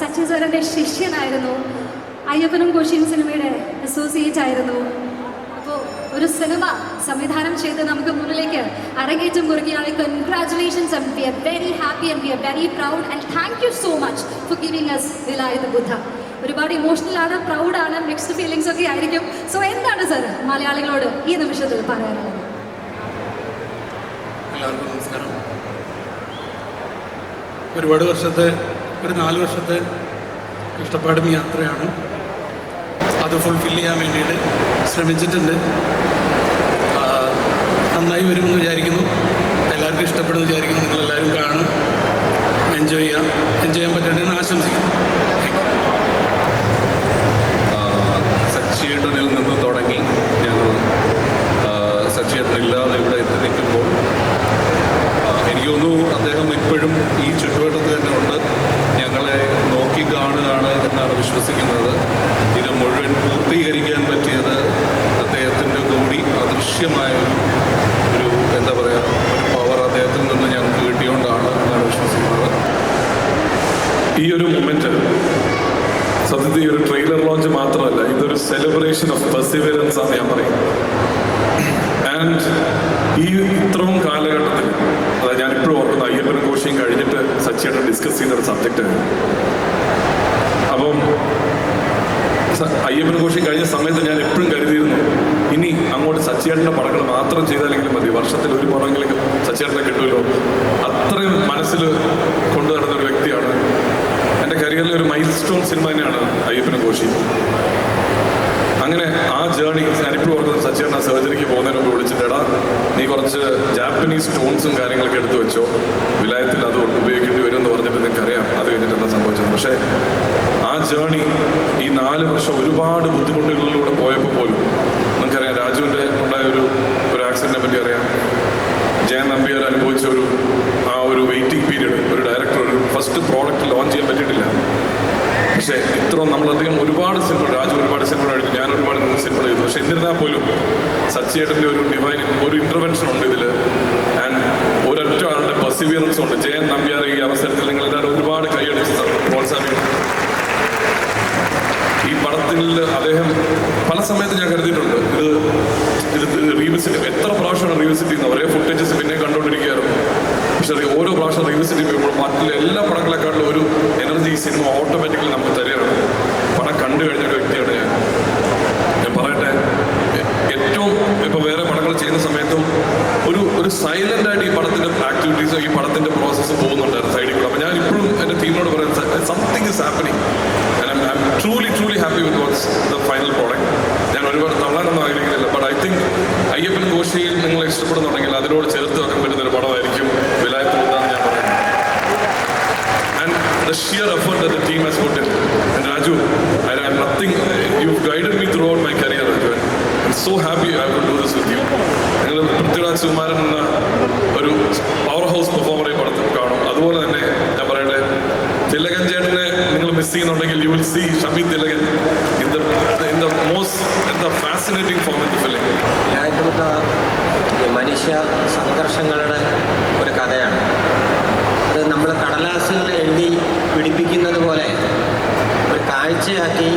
സച്ചിൻ ശിഷ്യനായിരുന്നു. അയ്യപ്പനും കോശിയും സിനിമയുടെ അസോസിയേറ്റ് ആയിരുന്നു. അപ്പോൾ ഒരു സിനിമ സംവിധാനം ചെയ്ത് നമുക്ക് മുന്നിലേക്ക് അരങ്ങേറ്റം കുറിക്കുകയാണ്. Congratulations um we are very happy and we are very proud and thank you so much for giving us Vilayath Buddha ഒരുപാട് ഇമോഷണൽ ആണ് പ്രൗഡ് ആണ് മിക്സ്ഡ് ഫീലിങ്സ് ഒക്കെ ആയിരിക്കും. സോ എന്താണ് സർ മലയാളികളോട് ഈ നിമിഷത്തിൽ പറയാനുള്ളത്? എല്ലാവർക്കും നമസ്കാരം. ഒരുപാട് വർഷത്തെ ഒരു നാല് വർഷത്തെ കഷ്ടപ്പാടും യാത്രയാണ്. അത് ഫുൾഫിൽ ചെയ്യാൻ വേണ്ടിയിട്ട് ശ്രമിച്ചിട്ടുണ്ട്. നന്നായി വരുമെന്ന് വിചാരിക്കുന്നു. എല്ലാവർക്കും ഇഷ്ടപ്പെടുമെന്ന് വിചാരിക്കുന്നു. നിങ്ങളെല്ലാവരും കാണും. എൻജോയ് ചെയ്യാം. എൻജോയ് ചെയ്യാൻ പറ്റേണ്ടതെന്ന് ആശംസിക്കുന്നു. സച്ചിയുടെ നിന്ന് തുടങ്ങി ഞങ്ങൾ സച്ചിയേട്ടനില്ലാതെ ഇവിടെ എത്തി നിൽക്കുമ്പോൾ ആ, എനിക്ക് തോന്നുന്നു അദ്ദേഹം ഇപ്പോഴും ഈ ചുറ്റുവട്ടത്ത് തന്നെ ഉണ്ട് ഞങ്ങളെ നോക്കി കാണുകയാണ് എന്നാണ് വിശ്വസിക്കുന്നത് ഇത് മുഴുവൻ പൂർത്തീകരിക്കാൻ പറ്റിയത് അദ്ദേഹത്തിന്റെ കൂടി അദൃശ്യമായ ഒരു ഒരു എന്താ പറയുക ഒരു പവർ അദ്ദേഹത്തിൽ നിന്ന് ഞങ്ങൾക്ക് കിട്ടിയോണ്ടാണ് എന്നാണ് വിശ്വസിക്കുന്നത് ഈ ഒരു മൊമെന്റ് സത്യത്തിൽ ഒരു ട്രെയിലർ ലോഞ്ച് മാത്രമല്ല ഇതൊരു സെലിബ്രേഷൻ ഓഫ് പെർസിവറൻസ് ആണ് ഞാൻ പറയും. ആൻഡ് ഈ ഇത്രയും കാലഘട്ടത്തിൽ അതായത് ഞാൻ ഇപ്പോഴും ഓർക്കുന്ന അയ്യപ്പനും കോശിയും കഴിഞ്ഞിട്ട് സച്ചിയായിട്ട് ഡിസ്കസ് ചെയ്യുന്ന ഒരു സബ്ജക്റ്റ് അപ്പം അയ്യപ്പനും കോശിയും കഴിഞ്ഞ സമയത്ത് ഞാൻ എപ്പോഴും കരുതിയിരുന്നു ഇനി അങ്ങോട്ട് സച്ചിയേട്ടന്റെ പടങ്ങൾ മാത്രം ചെയ്താലെങ്കിലും മതി വർഷത്തിൽ ഒരു പടമെങ്കിലും സച്ചിയേട്ടനെ കിട്ടുമല്ലോ. അത്രയും മനസ്സിൽ കൊണ്ടു നടന്ന ഒരു വ്യക്തിയാണ് എന്റെ കരിയറിലെ ഒരു മൈൽ സ്റ്റോൺ സിനിമ തന്നെയാണ് അയ്യപ്പനും അങ്ങനെ ആ ജേണി ഞാനിപ്പോൾ ഓർക്കുന്നത് സച്ചേട്ടൻ ആ സർജറിക്ക് പോകുന്നതിന് മുമ്പ് വിളിച്ചിട്ട് നീ കുറച്ച് ജാപ്പനീസ് സ്റ്റോൺസും കാര്യങ്ങളൊക്കെ എടുത്തു വെച്ചോ. വിലായത്തിൽ അത് ഉപയോഗിക്കേണ്ടി വരും എന്ന് പറഞ്ഞിട്ട് നിനക്കറിയാം. അത് കഴിഞ്ഞിട്ട് എന്താ സംഭവിച്ചത്? പക്ഷേ ആ ജേണി ഈ നാല് വർഷം ഒരുപാട് ബുദ്ധിമുട്ടുകളിലൂടെ പോയപ്പോൾ പോലും നിങ്ങൾക്കറിയാം രാജുവിന്റെ ഉണ്ടായ ഒരു ഒരു ആക്സിഡന്റിനെ പറ്റി അറിയാം. ജയൻ നമ്പിയാർ അനുഭവിച്ച ഒരു ആ ഒരു വെയിറ്റിംഗ് പീരീഡ് ഒരു ഡയറക്ടർ ഒരു ഫസ്റ്റ് പ്രോഡക്റ്റ് ലോഞ്ച് ചെയ്യാൻ പറ്റിയിട്ടില്ല. പക്ഷേ ഇത്രയും നമ്മളധികം ഒരുപാട് സിനിമ രാജു ഒരുപാട് സിനിമ എഴുതി ഞാൻ ഒരുപാട് സിനിമ എഴുതി പക്ഷേ എന്നിരുന്നാൽ പോലും സച്ചിയേട്ടന്റെ ഒരു ഡിവൈൻ ഒരു ഇന്റർവെൻഷൻ ഉണ്ട് ഇതിൽ ആൻഡ് ഒരൊറ്റ ആളുടെ പെർസിവിയറൻസ് ഉണ്ട് ജയൻ നമ്പ്യാർ ഈ അവസരത്തിൽ നിങ്ങൾ എല്ലാവരും ഒരുപാട് കൈയടിച്ച് പ്രോത്സാഹിപ്പിക്കും. ഈ പടത്തിൽ അദ്ദേഹം പല സമയത്ത് ഞാൻ കരുതിയിട്ടുണ്ട്. ഇത് ഇത് റീവിസിറ്റ് എത്ര പ്രാവശ്യമാണ് റീവിസിറ്റ് ചെയ്യുന്നത്? ഒരേ ഫുട്ടേജസ് പിന്നെ കണ്ടുകൊണ്ടിരിക്കുകയായിരുന്നു. പക്ഷെ ഓരോ പ്രാവശ്യം റീവിസിറ്റ് ചെയ്യുമ്പോൾ മറ്റുള്ള എല്ലാ പടങ്ങളെക്കാട്ടിലും ഒരു എനർജി സിനിമ ഓട്ടോമാറ്റിക്കലി നമുക്ക് തരികയാണ്. പടം കണ്ടു കഴിഞ്ഞ ഒരു വ്യക്തിയാണ് ഞാൻ. ഞാൻ പറയട്ടെ ഏറ്റവും ഇപ്പൊ വേറെ പടങ്ങൾ ചെയ്യുന്ന സമയത്തും ഒരു ഒരു സൈലന്റ് ആയിട്ട് ഈ പടത്തിന്റെ ആക്ടിവിറ്റീസ് ഈ പടത്തിന്റെ പ്രോസസ്സ് പോകുന്നുണ്ടായിരുന്നു സൈഡിൽ കൂടെ. അപ്പൊ ഞാൻ ഇപ്പോഴും എന്റെ ടീമിനോട് പറയുന്നത് something is happening truly truly happy with what's the final product ഞാൻ ഒരുപാട് തള്ളാനൊന്നും ആഗ്രഹിക്കുന്നില്ല ബട്ട് ഐ തിങ്ക് അയ്യപ്പൻ ഘോഷയിൽ നിങ്ങൾ ഇഷ്ടപ്പെടുന്നുണ്ടെങ്കിൽ അതിനോട് ചേർത്ത് വെക്കാൻ പറ്റുന്ന ഒരു പടമായിരിക്കും വിലായത്ത് മുദ്ദാന്ന് ഞാൻ പറയുന്നത് and the sheer effort that the team has put in. And Raju, I have nothing, you've guided me throughout my career, Raju. I'm so happy I could do this with you. നിങ്ങൾ പൃഥ്വിരാജ് സുകുമാരൻ എന്ന ഒരു power house പെർഫോമറെ പടത്തിൽ കാണും അതുപോലെ തന്നെ ഞാൻ പറയട്ടെ തിലകൻ ചേട്ടനെ നിങ്ങൾ മിസ് ചെയ്യുന്നുണ്ടെങ്കിൽ you will see Shammi Thilakan in the in the most the fascinating form in the film മനുഷ്യ സംഘർഷങ്ങളുടെ ഒരു കഥയാണ് കടലാസുകൾ എഴുതി പിടിപ്പിക്കുന്നത് പോലെ ഒരു കാഴ്ചയാക്കി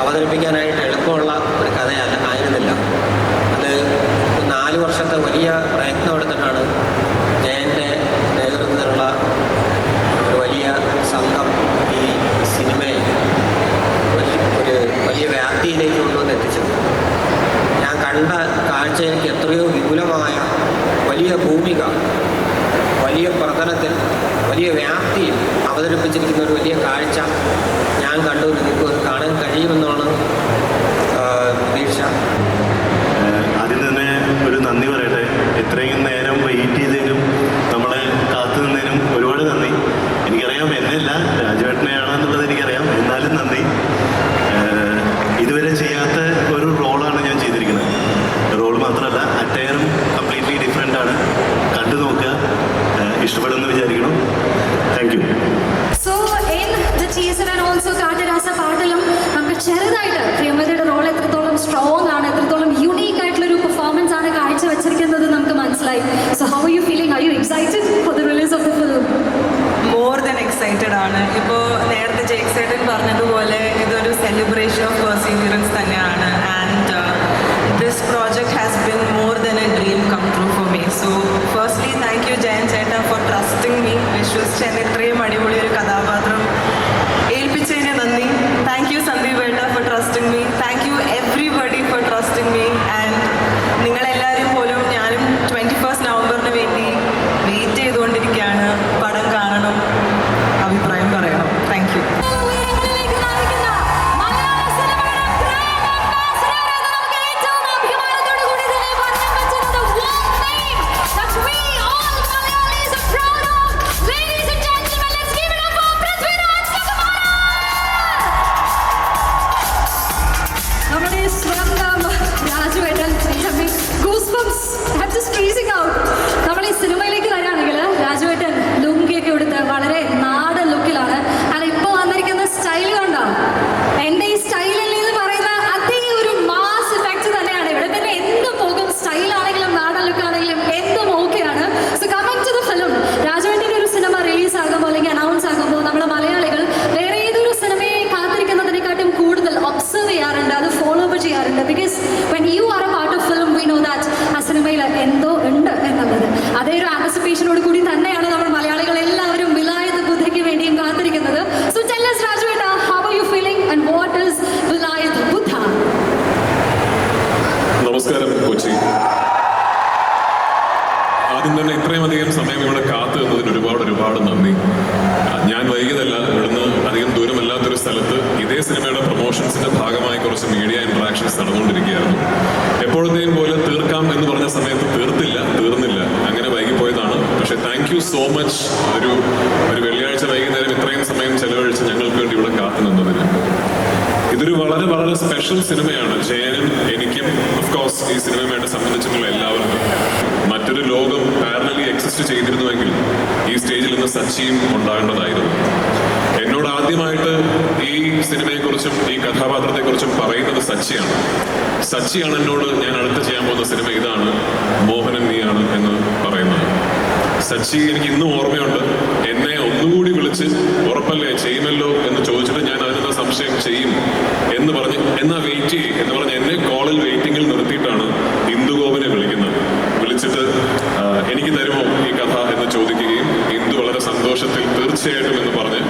അവതരിപ്പിക്കാനായിട്ട് എളുപ്പമുള്ള ഒരു കഥയല്ല ആയിരുന്നില്ല അത് നാല് വർഷത്തെ വലിയ പ്രയത്നം എടുത്തിട്ടാണ് ജയന്റെ നേതൃത്വത്തിലുള്ള ഒരു വലിയ സംഘം ഈ സിനിമയെ ഒരു ഒരു വലിയ വ്യാപ്തിയിലേക്ക് കൊണ്ടുവന്ന് എത്തിച്ചത് ഞാൻ കണ്ട കാഴ്ച എനിക്ക് എത്രയോ വിപുലമായ വലിയ ഭൂമിക വലിയ പ്രതലത്തിൽ വലിയ വ്യാപ്തിയിൽ അവതരിപ്പിച്ചിരിക്കുന്ന ഒരു വലിയ കാഴ്ച ഞാൻ കണ്ടു. നിങ്ങൾക്ക് കാണാൻ കഴിയുമെന്നാണ് പ്രതീക്ഷ. ആദ്യം തന്നെ ഒരു നന്ദി പറയട്ടെ. ഇത്രയും നേരം വെയിറ്റ് ചെയ്തതിനും നമ്മളെ കാത്തു നിന്നതിനും ഒരുപാട് നന്ദി. എനിക്കറിയാം എന്നല്ല രാജവേട്ടനെയാണെന്നുള്ളത് എനിക്കറിയാം. എന്നാലും നന്ദി ഏഹ് ഇതുവരെ ചെയ്യാത്ത ഒരു റോളാണ് ഞാൻ ചെയ്തിരിക്കുന്നത് റോൾ മാത്രമല്ല അറ്റയറും കംപ്ലീറ്റ്ലി ഡിഫറെന്റ് ആണ് കണ്ടു നോക്കുക ഏഹ് ഇഷ്ടപ്പെടുമെന്ന് വിചാരിക്കണം thank you so in the teaser and also കാറ്റരാസ പാട്ടിലും നമുക്ക് ചെറുതായിട്ട് ആണ്. ഇപ്പോൾ നേരത്തെ ജേക്സേട്ടൻ പറഞ്ഞതുപോലെ ആന്റിസിപ്പേഷനോട് കൂടി തന്നെയാണ് നമ്മൾ മലയാളികൾ എല്ലാവരും വിലായത് ബുദ്ധയ്ക്ക് വേണ്ടിയും കാത്തിരിക്കുന്നത്. സോ നമസ്കാരം കൊച്ചി. ആദ്യം തന്നെ ഇത്രയും അധികം സമയം ഇവിടെ കാത്തു നിന്നതിന് ഒരുപാട് ഒരുപാട് നന്ദി. ഞാൻ വൈകിയതല്ല ഇവിടുന്ന് അധികം ദൂരമല്ലാത്തൊരു സ്ഥലത്ത് ഇതേ സിനിമയുടെ പ്രൊമോഷൻസിന്റെ ഭാഗമായി കുറച്ച് മീഡിയ ഇന്ററാക്ഷൻസ് നടന്നുകൊണ്ടിരിക്കുകയായിരുന്നു. എപ്പോഴത്തെയും പോലെ തീർക്കാം എന്ന് പറഞ്ഞ സമയത്ത് തീർത്തില്ല തീർന്നില്ല അങ്ങനെ വൈകിപ്പോയതാണ് പക്ഷെ താങ്ക് യു സോ മച്ച് ഒരു ഒരു വെള്ളിയാഴ്ച വൈകുന്നേരം ഇത്രയും സമയം ചെലവഴിച്ച് ഞങ്ങൾക്ക് വേണ്ടി ഇവിടെ കാത്തു നിന്നതിന് ഇതൊരു വളരെ വളരെ സ്പെഷ്യൽ സിനിമയാണ്. ജയനും എനിക്കും ഓഫ് കോഴ്സ് ഈ സിനിമയുമായിട്ട് സംബന്ധിച്ചിട്ടുള്ള എല്ലാവർക്കും മറ്റൊരു ലോകം പാരലി എക്സിസ്റ്റ് ചെയ്തിരുന്നുവെങ്കിൽ ഈ സ്റ്റേജിൽ നിന്ന് സച്ചിയും ഉണ്ടാകേണ്ടതായിരുന്നു. എന്നോട് ആദ്യമായിട്ട് ഈ സിനിമയെക്കുറിച്ചും ഈ കഥാപാത്രത്തെക്കുറിച്ചും പറയുന്നത് സച്ചിയാണ്. സച്ചിയാണ് എന്നോട് ഞാൻ അടുത്ത് ചെയ്യാൻ പോകുന്ന സിനിമ ഇതാണ്. മോഹനൻ നീയാണ് എന്ന് പറയുന്നത്. സച്ചി എനിക്ക് ഇന്നും ഓർമ്മയുണ്ട്. എന്നെ ഒന്നുകൂടി വിളിച്ച് ഉറപ്പല്ലേ ചെയ്യുമല്ലോ എന്ന് ചോദിച്ചിട്ട് ഞാൻ അതിന് സംശയം ചെയ്യും എന്ന് പറഞ്ഞ് എന്നാ വെയിറ്റ് ചെയ്യും എന്ന് പറഞ്ഞ് എന്നെ കോളിൽ വെയിറ്റിംഗിൽ നിർത്തിയിട്ടാണ് ഇന്ദുഗോപിനെ വിളിക്കുന്നത്. വിളിച്ചിട്ട് എനിക്ക് തരുമോ ഈ കഥ എന്ന് ചോദിക്കുകയും ഇന്ദു വളരെ സന്തോഷത്തിൽ തീർച്ചയായിട്ടും എന്ന് പറഞ്ഞ്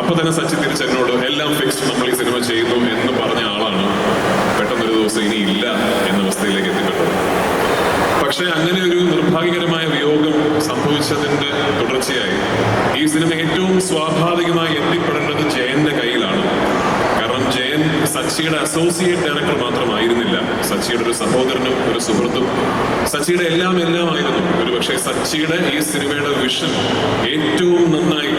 അപ്പൊ തന്നെ സച്ചി തിരിച്ച് എന്നോട് എല്ലാം ഫിക്സ് നമ്മൾ ഈ സിനിമ ചെയ്യുന്നു എന്ന് പറഞ്ഞ ആളാണ് പെട്ടെന്നൊരു ദിവസം ഇനി ഇല്ല എന്ന അവസ്ഥയിലേക്ക് എത്തിപ്പെട്ടത് പക്ഷേ അങ്ങനെ ഒരു നിർഭാഗ്യകരമായ വിയോഗം സംഭവിച്ചതിന്റെ തുടർച്ചയായി. ഈ സിനിമ ഏറ്റവും സ്വാഭാവികമായി എത്തിപ്പെടേണ്ടത് ജയന്റെ കയ്യിലാണ്. കാരണം ജയൻ സച്ചിയുടെ അസോസിയേറ്റ് ഡയറക്ടർ മാത്രമായിരുന്നില്ല. സച്ചിയുടെ ഒരു സഹോദരനും ഒരു സുഹൃത്തും. സച്ചിയുടെ എല്ലാം എല്ലാം ആയിരുന്നു ഒരു പക്ഷേ സച്ചിയുടെ ഈ സിനിമയുടെ വിഷൻ ഏറ്റവും നന്നായി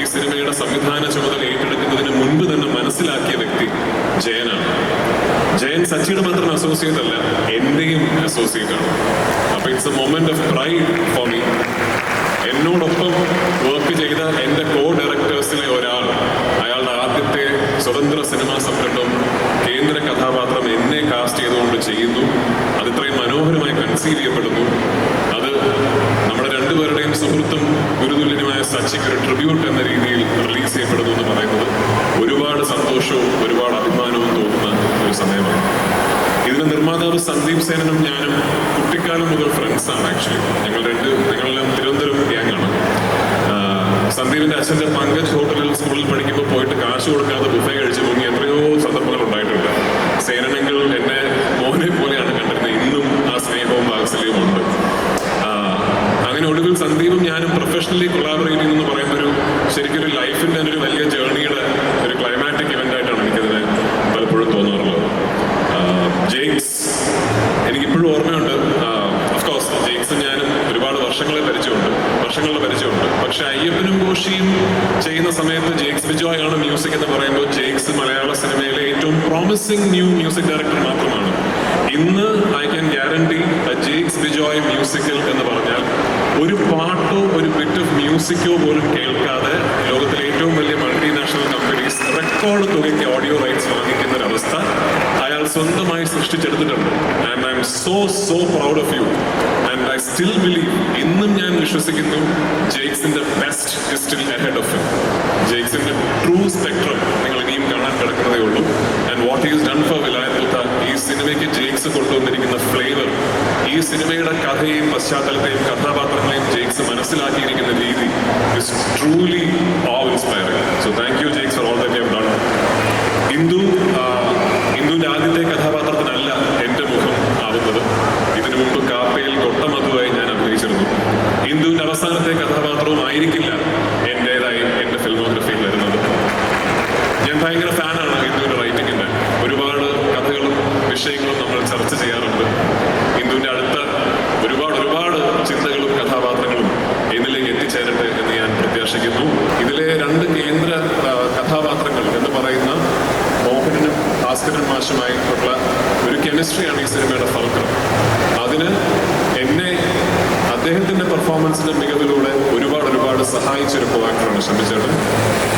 ഈ സിനിമയുടെ സംവിധാന ചുമതല ഏറ്റെടുക്കുന്നതിന് മുൻപ് തന്നെ മനസ്സിലാക്കിയ വ്യക്തി ജയനാണ്. ജയൻ സച്ചിയുടെ മാത്രം അസോസിയേറ്റ് അല്ല എന്റെയും അസോസിയേറ്റ് ആണ്. അപ്പൊ it's a moment of pride for me എന്നോടൊപ്പം വർക്ക് ചെയ്ത എന്റെ കോ ഡയറക്ടേഴ്സിലെ ഒരാൾ അയാളുടെ ആദ്യത്തെ സ്വതന്ത്ര സിനിമാ സംരംഭം കേന്ദ്ര കഥാപാത്രം എന്നെ കാസ്റ്റ് ചെയ്തുകൊണ്ട് ചെയ്യുന്നു. അത് ഇത്രയും മനോഹരമായി കൺസീവ് ചെയ്യപ്പെടുന്നു. അത് നമ്മുടെ രണ്ടുപേരുടെയും സുഹൃത്തും ഗുരുതുല്യനുമായ സച്ചിക്ക് ഒരു ട്രിബ്യൂട്ട് എന്ന രീതിയിൽ റിലീസ് ചെയ്യപ്പെടുന്നു എന്ന് പറയുന്നത്. ഒരുപാട് സന്തോഷവും ഒരുപാട് അഭിമാനവും തോന്നുന്ന ഒരു സമയമാണ് ഇതിന്റെ സന്ദീപ് സേനനും ഞാനും കുട്ടിക്കാലം മുതൽ ഫ്രണ്ട്സാണ് ആക്ച്വലി ഞങ്ങൾ രണ്ട് ഞങ്ങളെല്ലാം തിരുവനന്തപുരം ഗ്യാങ്ങാണ് സന്ദീപിന്റെ അച്ഛന്റെ പങ്കജ് ഹോട്ടലിൽ സ്കൂളിൽ പഠിക്കുമ്പോൾ പോയിട്ട് കാശ് കൊടുക്കാതെ ബുഫേ കഴിച്ച് മുങ്ങി എത്രയോ സന്ദർഭങ്ങൾ ഉണ്ടായിട്ടുണ്ട്. സേനനെങ്കിൽ എന്നെ മോനെ പോലെയാണ് കണ്ടിരുന്നത്. ഇന്നും ആ സ്നേഹവും വാത്സല്യവും ഉണ്ട്. അങ്ങനെ ഒടുവിൽ സന്ദീപും ഞാനും പ്രൊഫഷണലി കൊളാബറേറ്റ് ചെയ്യുന്നു പറയുന്ന ഒരു ശരിക്കും ഒരു ലൈഫിന്റെ ഒരു വലിയ ജേർണിയുടെ ഒരു ക്ലൈമാറ്റിക് ഇവന്റ് ആയിട്ടാണ് എനിക്കതിനെ പലപ്പോഴും തോന്നാറുള്ളത്. ജെയിംസ് എനിക്കിപ്പോഴും ഓർമ്മയുണ്ട് അഫ്കോഴ്സ് ജെയിംസും ഞാനും ഒരുപാട് വർഷങ്ങളെ പരിചയമുണ്ട് വർഷങ്ങളുടെ പരിചയമുണ്ട് പക്ഷെ അയ്യപ്പനും കോശിയും ചെയ്യുന്ന സമയത്ത് ജെയ്ക്സ് ബിജോയ് ആണ് മ്യൂസിക് എന്ന് പറയുമ്പോൾ ജെയ്ക്സ് മലയാള സിനിമയിലെ ഏറ്റവും പ്രോമിസിംഗ് ന്യൂ മ്യൂസിക് ഡയറക്ടർ മാത്രമാണ്. ഇന്ന് I can guarantee Jakes Bejoy musical എന്ന് പറഞ്ഞാൽ ഒരു പാട്ടോ ഒരു ബിറ്റ് ഓഫ് മ്യൂസിക്കോ പോലും കേൾക്കാതെ ലോകത്തിലെ ഏറ്റവും വലിയ മൾട്ടിനാഷണൽ കമ്പനീസ് റെക്കോർഡ് തുകയ്ക്ക് ഓഡിയോ സ്വന്തമായി സൃഷ്ടിച്ചെടുത്തിട്ടുണ്ട്. And I am so so proud of you and I still believe ഇന്നും ഞാൻ വിശ്വസിക്കുന്നു ജെയ്ക്സിന്റെ best is still ahead of him ജെയ്ക്സിന്റെ true spectrum നിങ്ങൾ ഇനിയും കാണാൻ കിടക്കുന്നതേ ഉള്ളൂ. And what is done for വിലായത്തുത്ത ഈ സിനിമയ്ക്ക് ജെയ്ക്സ് കൊണ്ടുവന്നിരിക്കുന്ന ഫ്ലേവർ ഈ സിനിമയുടെ കഥയെയും പശ്ചാത്തലത്തെയും കഥാപാത്രങ്ങളെയും ജെയ്ക്സ് മനസ്സിലാക്കിയിരിക്കുന്ന രീതി is truly oh inspiring so thank you Jakes for all that you done Indu ആ, ഇന്ദുവിന്റെ ആദ്യത്തെ കഥാപാത്രത്തിനല്ല എന്റെ മുഖം ആവുന്നത് ഇതിനു മുമ്പ് കാപ്പയിൽ കൊട്ടമധുവായി ഞാൻ അഭിനയിച്ചിരുന്നു ഇന്ദുവിന്റെ അവസാനത്തെ കഥാപാത്രവും ആയിരിക്കില്ല എന്റേതായി എന്റെ ഫിൽമോഗ്രഫിയിൽ വരുന്നത് ഞാൻ ഭയങ്കര ഫാനാണ് ഇന്ദുവിന്റെ റൈറ്റിംഗിന്റെ ഒരുപാട് കഥകളും വിഷയങ്ങളും നമ്മൾ ചർച്ച ചെയ്യാറുണ്ട് ഇന്ദുവിന്റെ അടുത്ത ഒരുപാട് ഒരുപാട് ചിന്തകളും കഥാപാത്രങ്ങളും എന്നിലേക്ക് എത്തിച്ചേരട്ടെ എന്ന് ഞാൻ പ്രത്യാശിക്കുന്നു ഇതിലെ രണ്ട് കേന്ദ്ര ആ, കഥാപാത്രങ്ങൾ എന്ന് പറയുന്ന മോഹനനും ഭാസ്കരൻ മാഷുമായിട്ടുള്ള ഒരു കെമിസ്ട്രിയാണ് ഈ സിനിമയുടെ ഫലക്രം അതിന് എന്നെ അദ്ദേഹത്തിന്റെ പെർഫോമൻസിന്റെ മികവിലൂടെ ഒരുപാട് സഹായിച്ചൊരു കോവാക്ടറാണ് ഷമ്മിച്ചേട്ടൻ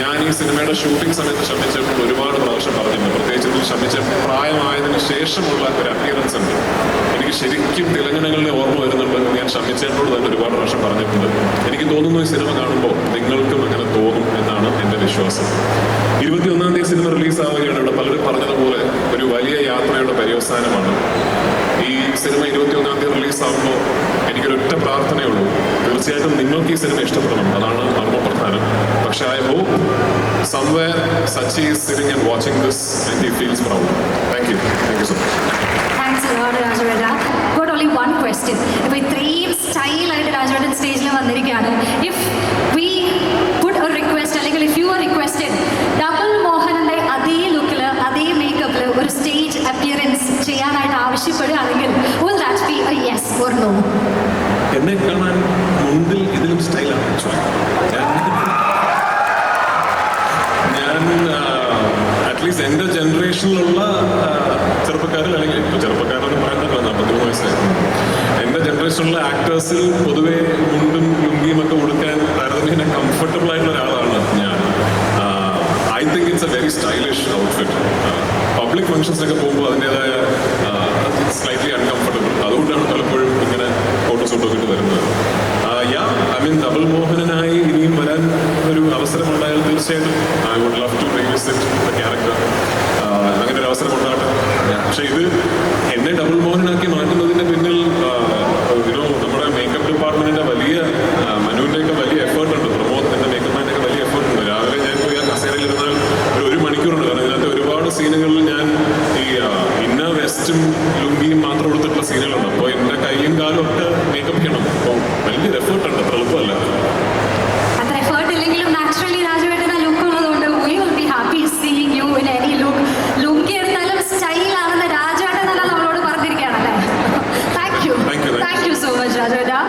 ഞാൻ ഈ സിനിമയുടെ ഷൂട്ടിംഗ് സമയത്ത് ഷമ്മിച്ചേട്ടൻ ഒരുപാട് പ്രാവശ്യം പറഞ്ഞിട്ടുണ്ട്. പ്രത്യേകിച്ച് ഇതിൽ ഷമ്മിച്ചേട്ടൻ പ്രായമായതിനു ശേഷമുള്ള ഒരു അപ്പിയറൻസ് ഉണ്ട്. എനിക്ക് ശരിക്കും തിലങ്കനങ്ങളുടെ ഓർമ്മ വരുന്നുണ്ട് ഞാൻ ഷമ്മിച്ചേട്ടനോട് തന്നെ ഒരുപാട് പ്രാവശ്യം പറഞ്ഞിട്ടുണ്ട്. എനിക്ക് തോന്നുന്നു ഈ സിനിമ കാണുമ്പോൾ നിങ്ങൾക്കും അങ്ങനെ തോന്നും എന്നാണ് എന്റെ വിശ്വാസം. ഇരുപത്തിയൊന്നാം തീയതി സിനിമ റിലീസ് ആവുകയാണ് ഇവിടെ പലരും പറഞ്ഞതുപോലെ ഒരു വലിയ യാത്രയുടെ പര്യവസാനമാണ്. ഈ സിനിമ ഇരുപത്തിയൊന്നാം തീയതി റിലീസ് ആകുമ്പോൾ എനിക്കൊരൊറ്റ പ്രാർത്ഥനയുള്ളൂ. തീർച്ചയായിട്ടും നിങ്ങൾക്ക് ഈ സിനിമ ഇഷ്ടപ്പെടണം. അതാണ് മർമ്മപ്രധാനം പക്ഷെ I hope somewhere Sachy is sitting and watching this and he feels proud thank you thank you so much ഒരുപാട് രാജവേട്ട ഗോട്ട് ഓൺലി വൺ ക്വസ്റ്റ്യൻ ഇപ്പൊ ഇത്രയും സ്റ്റൈലായിട്ട് രാജവേട്ടൻ സ്റ്റേജിൽ വന്നിരിക്കുകയാണ്. ഇഫ് വി പുട്ട് ഒരു റിക്വസ്റ്റ് അല്ലെങ്കിൽ if you are requested double മോഹനന്റെ അതേ ലുക്കിൽ അതേ മേക്കപ്പിൽ ഒരു സ്റ്റേജ് അപ്പിയറൻസ് ചെയ്യാനായിട്ട് ആവശ്യപ്പെടുകയാണെങ്കിൽ will that be yes or no സ്റ്റൈലാണ്. ഞാൻ അറ്റ്ലീസ്റ്റ് എന്റെ ജനറേഷനിലുള്ള ചെറുപ്പക്കാരിൽ അല്ലെങ്കിൽ ഇപ്പോൾ ചെറുപ്പക്കാരെന്ന് പറയുന്നത് നാൽപ്പത്തിമൂന്ന് വയസ്സായി ജനറേഷനിലുള്ള ആക്ടേഴ്സിൽ പൊതുവെ മുണ്ടും ലുങ്കിയും ഒക്കെ ഉടുക്കാൻ താരതമ്യേന കംഫർട്ടബിൾ ആയിട്ടുള്ള ഒരാളാണ് ഞാൻ. I think it's a very stylish outfit public ഫംഗ്ഷൻസിനൊക്കെ പോകുമ്പോൾ അതിന്റെതായ സ്ലൈറ്റ്ലി അൺകംഫർട്ടബിൾ അതുകൊണ്ടാണ് പലപ്പോഴും ഇങ്ങനെ ഫോട്ടോ സൂട്ടൊക്കെ ഇട്ട് വരുന്നത് യാ ഐ മീൻ ഡബിൾ മോഹനനായി ഇനിയും വരാൻ ഒരു അവസരം ഉണ്ടായാൽ തീർച്ചയായിട്ടും I would love to revisit the character അങ്ങനെ ഒരു അവസരം ഉണ്ടാകട്ടെ പക്ഷേ ഇത് എന്നെ ഡബിൾ മോഹനാക്കി